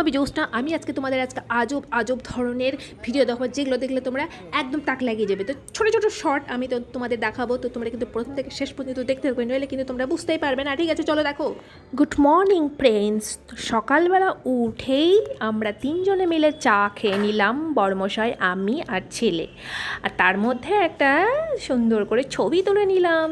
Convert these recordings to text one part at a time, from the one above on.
নবী জোসটা আমি আজকে তোমাদের আজকে আজব আজব ধরনের ভিডিও দেখাবো, যেগুলো দেখলে তোমরা একদম তাক লাগিয়ে যাবে। তো ছোটো ছোটো শর্ট আমি তো তোমাদের দেখাবো, তো তোমরা কিন্তু প্রথম থেকে শেষ পর্যন্ত দেখতে থাকবে, নইলে কিন্তু তোমরা বুঝতেই পারবে না। ঠিক আছে, চলো দেখো। গুড মর্নিং ফ্রেন্ডস সকালবেলা উঠেই আমরা তিনজনে মিলে চা খেয়ে নিলাম বড়মশাই আমি আর ছেলে। আর তার মধ্যে একটা সুন্দর করে ছবি তুলে নিলাম।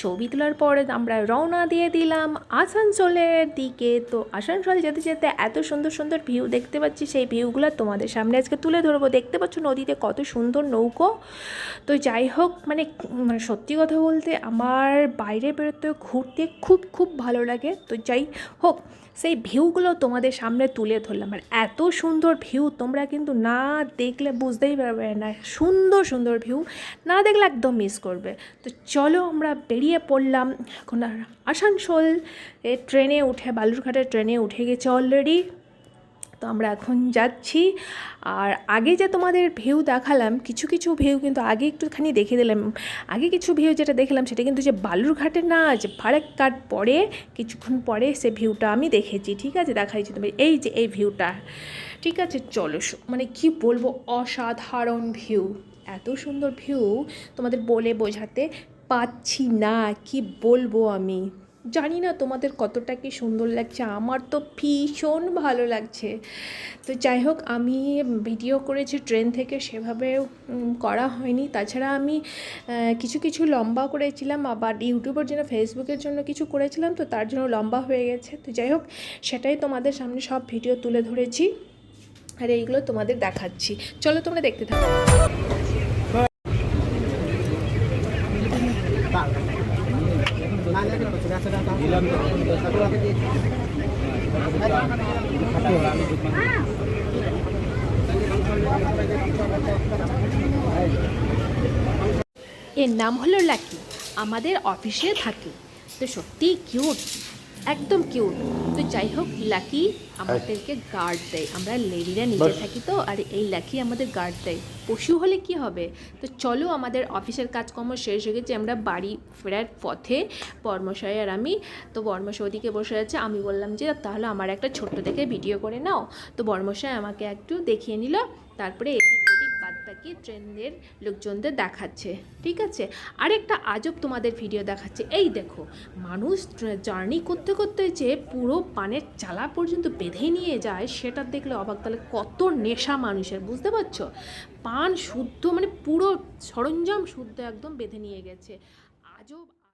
ছবি তোলার পরে আমরা রওনা দিয়ে দিলাম আসানসোলের দিকে। তো আসানসোল যেতে যেতে এত সুন্দর সুন্দর ভিউ দেখতে পাচ্ছি, সেই ভিউগুলো তোমাদের সামনে আজকে তুলে ধরবো। দেখতে পাচ্ছ নদীতে কত সুন্দর নৌকো। তো যাই হোক মানে মানে সত্যি কথা বলতে আমার বাইরে বেরোতে, ঘুরতে খুব খুব ভালো লাগে। তো যাই হোক সেই ভিউগুলো তোমাদের সামনে তুলে ধরলাম। আর এত সুন্দর ভিউ তোমরা কিন্তু না দেখলে বুঝতেই পারবে না। সুন্দর সুন্দর ভিউ না দেখলে একদম মিস করবে। তো চলো আমরা বেরিয়ে পড়লাম। এখন আসানসোল, এ ট্রেনে উঠে, বালুরঘাটের ট্রেনে উঠে গেছে অলরেডি তো আমরা এখন যাচ্ছি। আর আগে যে তোমাদের ভিউ দেখালাম, কিছু কিছু ভিউ কিন্তু আগে একটুখানি দেখে দিলাম আগে কিছু ভিউ যেটা দেখলাম সেটা কিন্তু যে বালুরঘাটে না, যে ফারাক্কার পরে, কিছুক্ষণ পরে সে ভিউটা আমি দেখেছি। ঠিক আছে দেখাইছি তোমার এই যে এই ভিউটা ঠিক আছে, চলো মানে কি বলব, অসাধারণ ভিউ এত সুন্দর ভিউ তোমাদের বলে বোঝাতে পাচ্ছি না, কি বলব আমি? জানি না তোমাদের কতটা কি সুন্দর লাগছে। আমার তো ভীষণ ভালো লাগছে। তো যাই হোক, আমি ভিডিও করেছি ট্রেন থেকে, সেভাবে করা হয়নি। তাছাড়া আমি কিছু কিছু লম্বা করেছিলাম, আবার ইউটিউবের জন্য ফেসবুকের জন্য কিছু করেছিলাম, তো তার জন্য লম্বা হয়ে গেছে। তো যাই হোক, সেটাই তোমাদের সামনে সব ভিডিও তুলে ধরেছি। আর এইগুলো তোমাদের দেখাচ্ছি। চলো তোমরা দেখতে থাকো। এর নাম হলো লাকি। আমাদের অফিসে থাকে। তো সত্যি কিউট একদম কিউট তো যাই হোক লাকি আমাদেরকে গার্ড দেয়। আমরা লেডিরা নিচে থাকি তো আর এই লাকি আমাদের গার্ড দেয়। পশু হলে কি হবে? তো চলো আমাদের অফিসের কাজকর্ম শেষ হয়ে গেছে আমরা বাড়ি ফেরার পথে বর্মশাই আর আমি। তো বর্মশাই ওদিকে বসে আছে আমি বললাম যে তাহলে আমার একটা ছোট্ট দেখে ভিডিও করে নাও। তো বর্মশাই আমাকে একটু দেখিয়ে নিল তারপরে এদিক কি ট্রেনের লোকজনদের দেখাচ্ছে, ঠিক আছে? আরেকটা আজব তোমাদের ভিডিও দেখাচ্ছে। এই দেখো, মানুষ জার্নি করতে করতে যে পুরো পানের চালা পর্যন্ত বেঁধে নিয়ে যায়, সেটা দেখলে অবাক, তাহলে কত নেশা মানুষের, বুঝতে পারছ? পান শুদ্ধ মানে পুরো সরঞ্জাম শুদ্ধ একদম বেঁধে নিয়ে গেছে। আজব